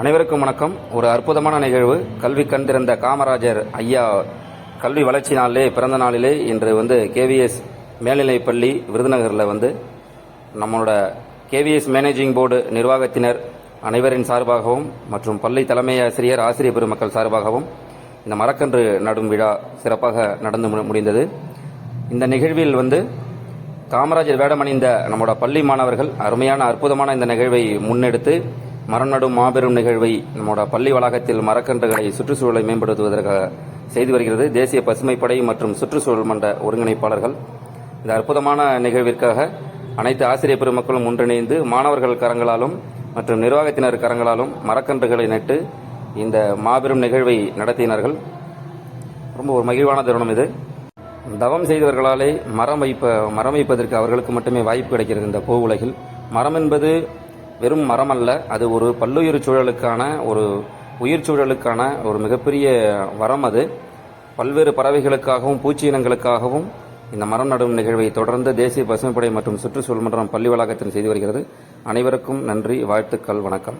அனைவருக்கும் வணக்கம். ஒரு அற்புதமான நிகழ்வு. கல்வி கண்டிருந்த காமராஜர் ஐயா கல்வி வளர்ச்சி நாளிலே பிறந்த நாளிலே இன்று வந்து கேவிஎஸ் மேல்நிலைப்பள்ளி விருதுநகரில் வந்து நம்மளோட கேவிஎஸ் மேனேஜிங் போர்டு நிர்வாகத்தினர் அனைவரின் சார்பாகவும் மற்றும் பள்ளி தலைமை ஆசிரியர் ஆசிரியர் பெருமக்கள் சார்பாகவும் இந்த மரக்கன்று நடும் விழா சிறப்பாக நடந்து முடிந்தது. இந்த நிகழ்வில் வந்து காமராஜர் வேடமணிந்த நம்மளோட பள்ளி மாணவர்கள் அருமையான அற்புதமான இந்த நிகழ்வை முன்னெடுத்து மரம் நடும் மாபெரும் நிகழ்வை நம்மோட பள்ளி வளாகத்தில் மரக்கன்றுகளை சுற்றுச்சூழலை மேம்படுத்துவதற்காக செய்து வருகிறது. தேசிய பசுமைப்படை மற்றும் சுற்றுச்சூழல் மன்ற ஒருங்கிணைப்பாளர்கள். இந்த அற்புதமான நிகழ்விற்காக அனைத்து ஆசிரியர் பெருமக்களும் ஒன்றிணைந்து மாணவர்கள் கரங்களாலும் மற்றும் நிர்வாகத்தினர் கரங்களாலும் மரக்கன்றுகளை நட்டு இந்த மாபெரும் நிகழ்வை நடத்தினார்கள். ரொம்ப ஒரு மகிழ்வான தருணம் இது. தவம் செய்தவர்களாலே மரம் வைப்ப மரம் வைப்பதற்கு அவர்களுக்கு மட்டுமே வாய்ப்பு கிடைக்கிறது இந்த பூ உலகில். மரம் என்பது வெறும் மரம் அல்ல அது ஒரு பல்லுயிர் சூழலுக்கான ஒரு உயிர் சூழலுக்கான ஒரு மிகப்பெரிய வரம் அது. பல்வேறு பறவைகளுக்காகவும் பூச்சி இனங்களுக்காகவும் இந்த மரம் நடும் நிகழ்வை தொடர்ந்து தேசிய பசுமைப்படை மற்றும் சுற்றுச்சூழல் மன்றம் பள்ளி வளாகத்தில் செய்து வருகிறது. அனைவருக்கும் நன்றி வாழ்த்துக்கள் வணக்கம்.